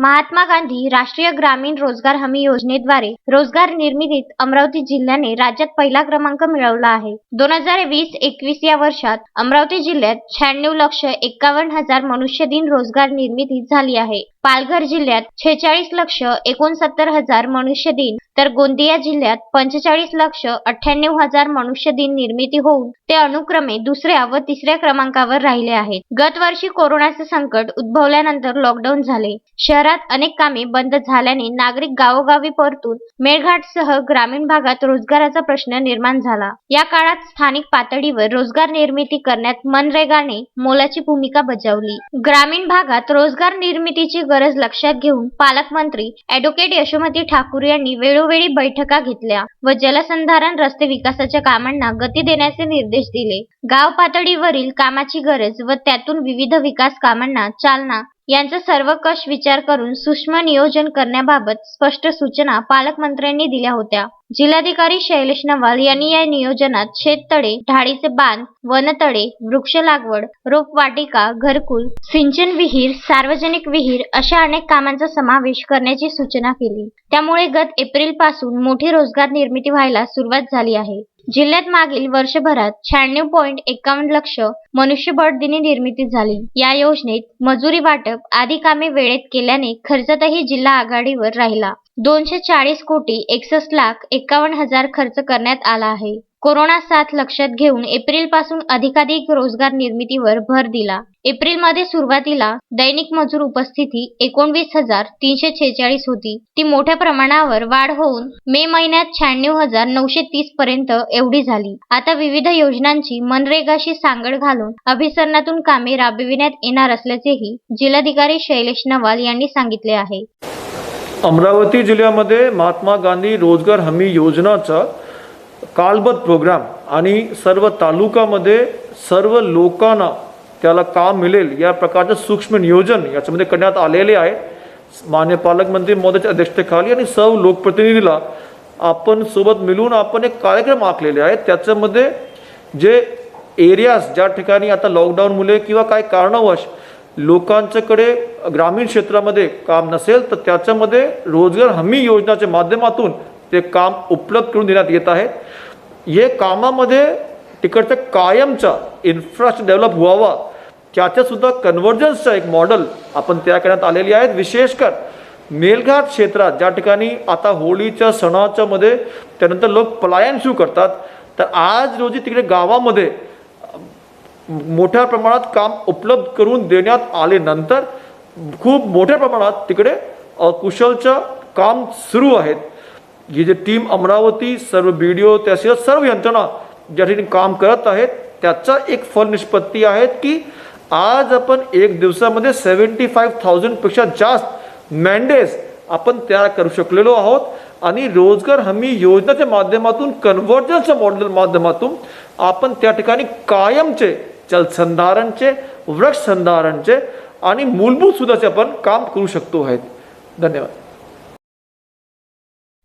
महात्मा गांधी राष्ट्रीय ग्रामीण रोजगार हमी योजनेद्वारे रोजगार निर्मितीत अमरावती जिल्ह्याने राज्यात पहिला क्रमांक मिळवला आहे. दोन हजार वीस एकवीस या वर्षात अमरावती जिल्ह्यात शहाण्णव लक्ष एकावन्न हजार मनुष्य दिन रोजगार निर्मिती झाली आहे. पालघर जिल्ह्यात छेचाळीस लक्ष एकोणसत्तर हजार मनुष्य दिन तर गोंदिया जिल्ह्यात पंचेचाळीस लक्ष अठ्ठ्याण्णव हजार मनुष्य दिन निर्मिती होऊन ते अनुक्रमे दुसऱ्या व तिसऱ्या क्रमांकावर राहिले आहेत. गत वर्षी कोरोनाचे संकट उद्भवल्यानंतर लॉकडाऊन झाले. शहरात अनेक कामे बंद झाल्याने नागरिक गावोगावी परतून मेळघाटसह ग्रामीण भागात रोजगाराचा प्रश्न निर्माण झाला. या काळात स्थानिक पातळीवर रोजगार निर्मिती करण्यात मनरेगाने मोलाची भूमिका बजावली. ग्रामीण भागात रोजगार निर्मितीची गरज लक्षात घेऊन पालकमंत्री अॅडव्होकेट यशोमती ठाकूर यांनी वेळोवेळी बैठका घेतल्या व जलसंधारण रस्ते विकासाच्या कामांना गती देण्याचे निर्देश दिले. गाव पातळीवरील कामाची गरज व त्यातून विविध विकास कामांना चालना यांचा सर्वकष विचार करून सूक्ष्म नियोजन करण्याबाबत स्पष्ट सूचना पालकमंत्र्यांनी दिल्या होत्या. जिल्हाधिकारी शैलेश नवाल यांनी या नियोजनात शेततळे ढाळीचे बांध वनतळे वृक्ष लागवड रोपवाटिका घरकुल सिंचन विहीर सार्वजनिक विहीर अशा अनेक कामांचा समावेश करण्याची सूचना केली. त्यामुळे गत एप्रिलपासून मोठी रोजगार निर्मिती व्हायला सुरुवात झाली आहे. जिल्ह्यात मागील वर्षभरात शहाण्णव पॉईंट एकावन्न लक्ष मनुष्यबळ दिनी निर्मिती झाली. या योजनेत मजुरी वाटप आदी कामे वेळेत केल्याने खर्चातही जिल्हा आघाडीवर राहिला. दोनशे चाळीस कोटी एकसष्ट लाख एकावन्न हजार खर्च करण्यात आला आहे. कोरोना साथ लक्षात घेऊन एप्रिलपासून अधिकाधिक रोजगार निर्मितीवर भर दिला. एप्रिलमध्ये सुरुवातीला दैनिक मजूर उपस्थिती एकोणवीस हजार तीनशे छेचाळीस होती. ती मोठ्या प्रमाणावर वाढ होऊन मे महिन्यात शहाण्णव हजार नऊशे तीस पर्यंत एवढी झाली. आता विविध योजनांची मनरेगाशी सांगड घालून अभिसरणातून कामे राबविण्यात येणार असल्याचेही जिल्हाधिकारी शैलेश नवाल यांनी सांगितले आहे. अमरावती जिल्ह्यामध्ये महात्मा गांधी रोजगार हमी योजनाचा कालबद्ध प्रोग्राम आणि सर्व तालुकामध्ये सर्व लोकांना त्याला काम मिळेल या प्रकारचं सूक्ष्म नियोजन याच्यामध्ये करण्यात आलेले आहे. मान्य पालकमंत्री महोदयाच्या अध्यक्षतेखाली आणि सर्व लोकप्रतिनिधीला आपण सोबत मिळून आपण एक कार्यक्रम आखलेले आहेत त्याच्यामध्ये जे एरियाज ज्या ठिकाणी आता लॉकडाऊनमुळे किंवा काही कारणावश लोकांच्याकडे ग्रामीण क्षेत्रामध्ये काम नसेल तर त्याच्यामध्ये रोजगार हमी योजनाच्या माध्यमातून ते काम उपलब्ध करून देण्यात येत आहे. हे कामामध्ये तिकडचं कायमचा इन्फ्रास्ट्रक्चर डेव्हलप व्हावा. त्याच्यासुद्धा कन्व्हर्जन्सचं एक मॉडेल आपण तयार करण्यात आलेली आहेत विशेषकर मेलघाट क्षेत्रात ज्या ठिकाणी आता होळीच्या सणाच्या मध्ये त्यानंतर लोक पलायन सुरू करतात तर आज रोजी तिकडे गावामध्ये मोठ्या प्रमाणात काम उपलब्ध करून देण्यात आले नंतर खूप मोठ्या प्रमाणात तिकडे कुशलचं काम सुरू आहेत. ही जे टीम अमरावती सर्व बी डी ओ तहसील सर्व यंत्रणा ज्या ठिकाणी काम करत आहेत त्याचा एक फल निष्पत्ती आहेत की आज आपण एक दिवसामध्ये सेवन्टी फाईव्ह थाउजंडपेक्षा जास्त मॅन्डेज आपण तयार करू शकलेलो आहोत. आणि रोजगार हमी योजनेच्या माध्यमातून कन्व्हर्जनच्या मॉडेल माध्यमातून आपण त्या ठिकाणी कायमचे जलसंधारणचे वृक्ष संधारणचे आणि मूलभूत सुद्धाचे आपण काम करू शकतो आहेत. धन्यवाद.